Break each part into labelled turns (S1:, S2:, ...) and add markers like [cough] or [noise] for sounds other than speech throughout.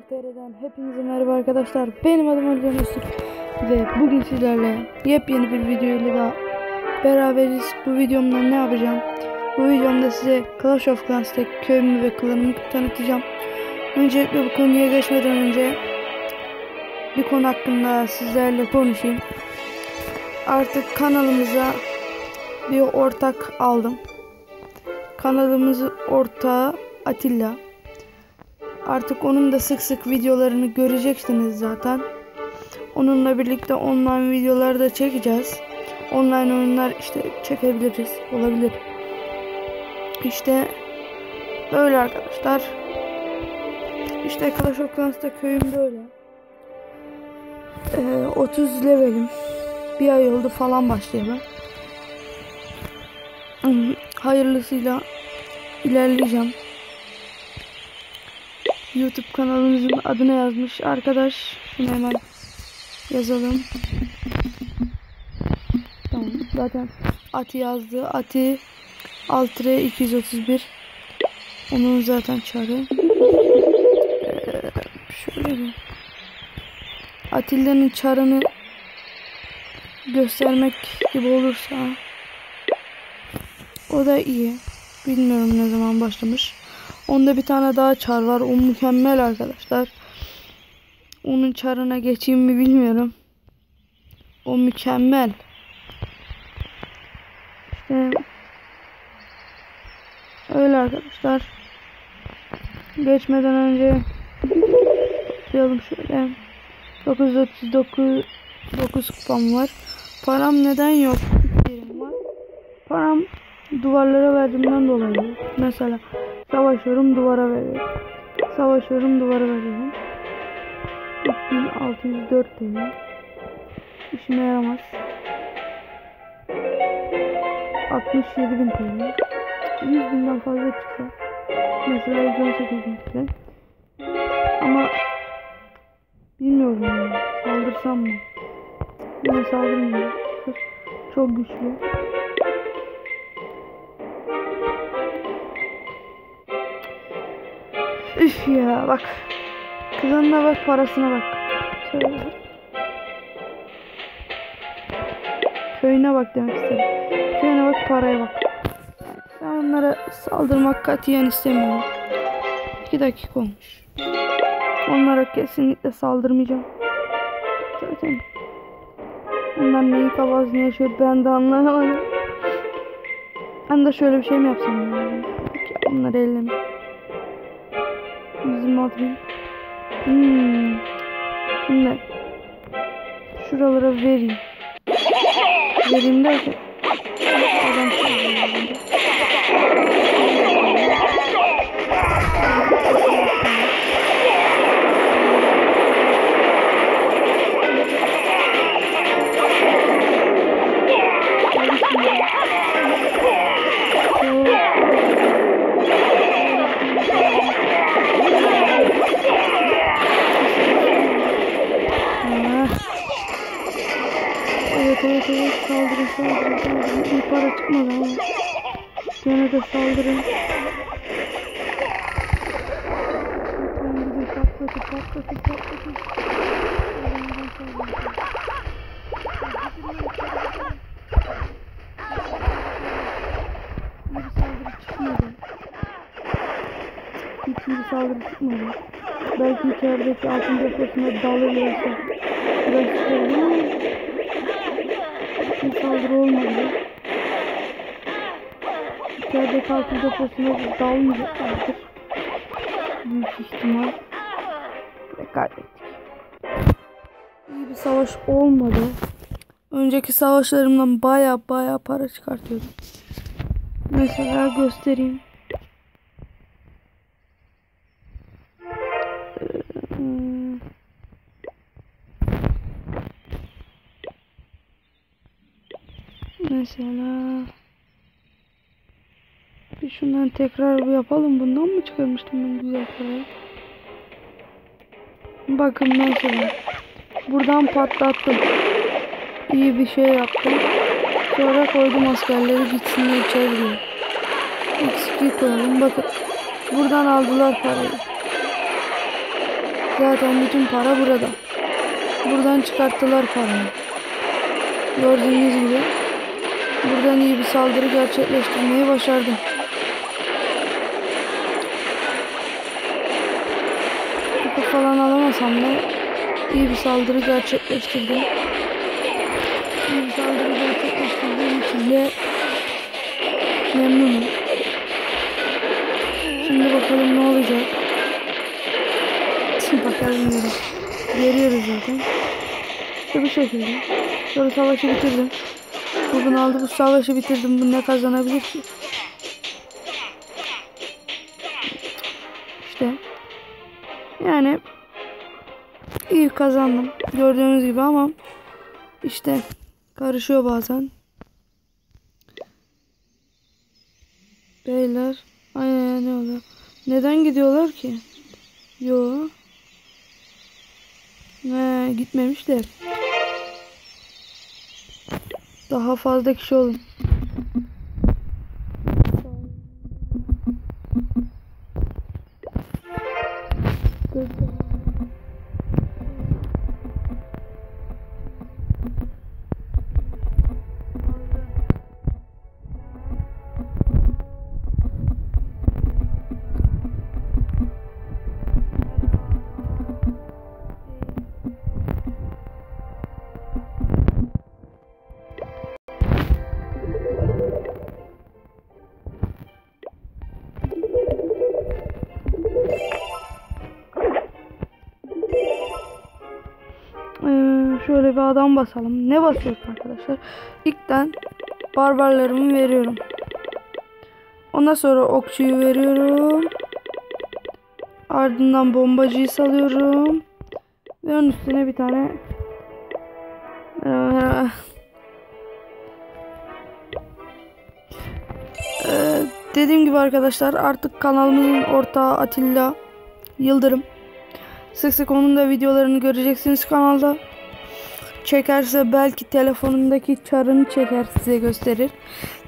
S1: TR'den hepinize merhaba arkadaşlar. Benim adım Ali Öztürk ve bugün sizlerle yepyeni bir video ile daha beraberiz. Bu videomda ne yapacağım? Bu videomda size Clash of Clans'te köyümü ve klanımı tanıtacağım. Öncelikle bu konuya geçmeden önce bir konu hakkında sizlerle konuşayım. Artık kanalımıza bir ortak aldım. Kanalımızın ortağı Atilla. Artık onun da sık sık videolarını göreceksiniz zaten. Onunla birlikte online videolar da çekeceğiz. Online oyunlar işte çekebiliriz. Olabilir. İşte böyle arkadaşlar. İşte Clash of Clans'ta köyüm böyle. Ee, 30 levelim. Bir ay oldu falan başlayalım. Hmm, Hayırlısıyla ilerleyeceğim. YouTube kanalımızın adını yazmış arkadaş. Şunu hemen yazalım. Tamam zaten Ati yazdı. Ati Altre 231. Onun zaten çarı. Ee, şöyle bir Atilla'nın çarını göstermek gibi olursa o da iyi. Bilmiyorum ne zaman başlamış. Onda bir tane daha çar var. O mükemmel arkadaşlar. Onun çarına geçeyim mi bilmiyorum. O mükemmel. İşte öyle arkadaşlar. Geçmeden önce diyelim şöyle 939 9 kupam var. Param neden yok? Param duvarlara verdiğimden dolayı. Mesela Savaşıyorum duvara veriyorum. Savaşıyorum duvara veriyorum. 3604 TL. İşime yaramaz. 67.000 TL. 100 binden fazla çıksa. Mesela 118 bin TL. Ama bilmiyorum yani. Saldırsam mı? Yine saldırmayayım. Çok güçlü. Üf ya bak. Kızına bak parasına bak. Köyüne bak demek istedim. Köyüne bak paraya bak. Ben onlara saldırmak katiyen istemiyorum. 2 dakika olmuş. Onlara kesinlikle saldırmayacağım. Zaten onlar neyin kafasını yaşıyor ben de anlamadım. Ben de şöyle bir şey mi yapsam? Onları ellemiş. 126 bin. Hmm. Şimdi şuralara vereyim. Vereyim derken adam De saldırın. Lütfen gidin patlatın patlatın patlatın. Bir saldırı çıkmadı. İkinci saldırı çıkmadı. Belki içerideki altın deposuna dalırlarsa. Burası çıkabilir bir saldırı olmadı. İçerideki altın deposuna dalmayacaklardır. Büyük ihtimal. Ve kaybettik. İyi bir savaş olmadı. Önceki savaşlarımdan baya baya para çıkartıyordum. Mesela göstereyim. Mesela bir şundan tekrar bir yapalım. Bundan mı çıkarmıştım ben güzel parayı? Bakın mesela buradan patlattım. İyi bir şey yaptım. Sonra koydum askerleri gitsinler içeri diye. XP koyalım. Bakın buradan aldılar parayı. Zaten bütün para burada. Buradan çıkarttılar parayı. Gördüğünüz gibi buradan iyi bir saldırı gerçekleştirmeyi başardım. Falan alamasam da iyi bir saldırı gerçekleştirdim. İyi bir saldırı gerçekleştirdiğim için de memnunum. Şimdi bakalım ne olacak. [laughs] bakalım yürü. Görüyoruz zaten. İşte bu şekilde. Sonra savaşı bitirdim. Bugün aldı bu savaşı bitirdim. Bu ne kazanabilir ki? İşte. Yani iyi kazandım. Gördüğünüz gibi ama işte karışıyor bazen. Beyler. Aynen ne oluyor? Neden gidiyorlar ki? Yo. Ne gitmemiş de. Daha fazla kişi olun. Şöyle bir adam basalım. Ne basıyoruz arkadaşlar? İlkten barbarlarımı veriyorum. Ondan sonra okçuyu veriyorum. Ardından bombacıyı salıyorum. Ve onun üstüne bir tane ee, dediğim gibi arkadaşlar artık kanalımızın ortağı Atilla Yıldırım. Sık sık onun da videolarını göreceksiniz kanalda. Çekerse belki telefonundaki çarını çeker size gösterir.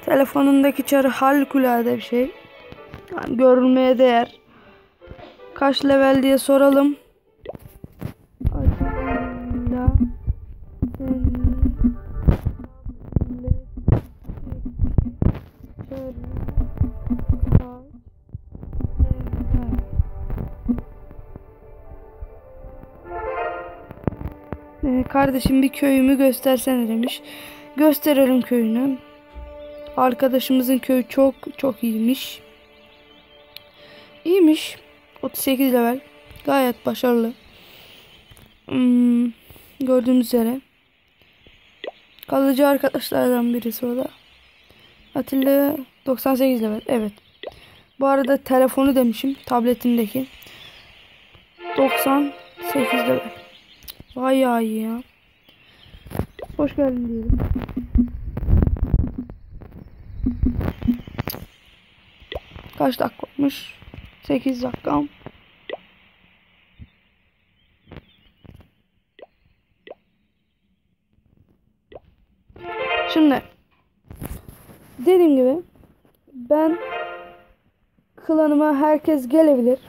S1: Telefonundaki çarı harikulade bir şey. Yani görülmeye değer. Kaç level diye soralım. Ee, kardeşim bir köyümü göstersene demiş. Gösterelim köyünü. Arkadaşımızın köyü çok çok iyiymiş. İyiymiş. 38 level. Gayet başarılı. Hmm, gördüğünüz üzere. Kalıcı arkadaşlardan birisi o da. Atilla 98 level. Evet. Bu arada telefonu demişim. Tabletimdeki. 98 level. Bayağı iyi ya. Hoş geldin diyelim. Kaç dakika olmuş? 8 dakika. Şimdi dediğim gibi ben klanıma herkes gelebilir.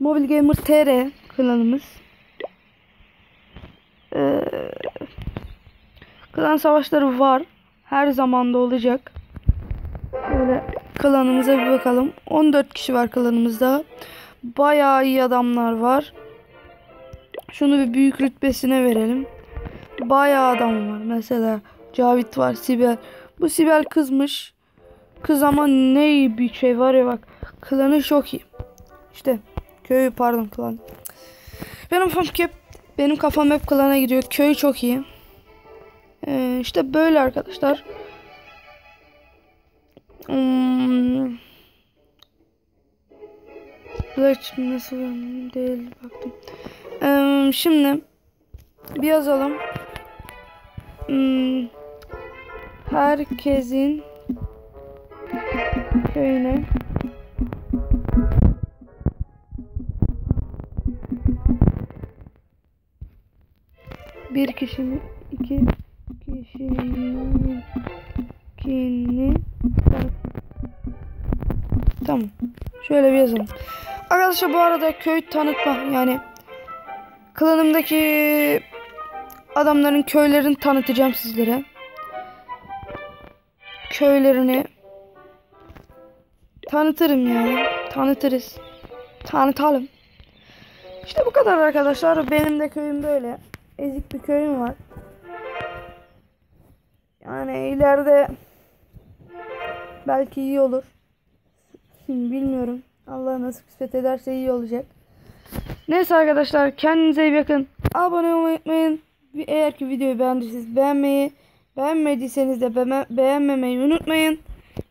S1: Mobil Gamer TR klanımız. Ee, klan savaşları var. Her zaman da olacak. Böyle klanımıza bir bakalım. 14 kişi var klanımızda. Bayağı iyi adamlar var. Şunu bir büyük rütbesine verelim. Bayağı adam var. Mesela Cavit var, Sibel. Bu Sibel kızmış. Kız ama ne bir şey var ya bak. Klanı çok iyi. İşte köyü pardon klan. Benim kafam hep benim kafam hep klana gidiyor. Köy çok iyi. Ee, işte böyle arkadaşlar. Hmm. Nasıl değil baktım. Ee, şimdi bir yazalım. Hmm. Herkesin köyüne bir kişinin iki kişinin kini tamam şöyle bir yazalım Arkadaşlar bu arada köy tanıtma yani klanımdaki adamların köylerini tanıtacağım sizlere. Köylerini tanıtırım yani. Tanıtırız. Tanıtalım. İşte bu kadar arkadaşlar. Benim de köyüm böyle. Ezik bir köyüm var. Yani ileride belki iyi olur. Bilmiyorum. Allah nasip kısmet ederse iyi olacak. Neyse arkadaşlar kendinize iyi bakın. Abone olmayı unutmayın. Eğer ki videoyu beğendiyseniz beğenmeyi, beğenmediyseniz de beğenmemeyi unutmayın.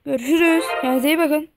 S1: Görüşürüz. Kendinize iyi bakın.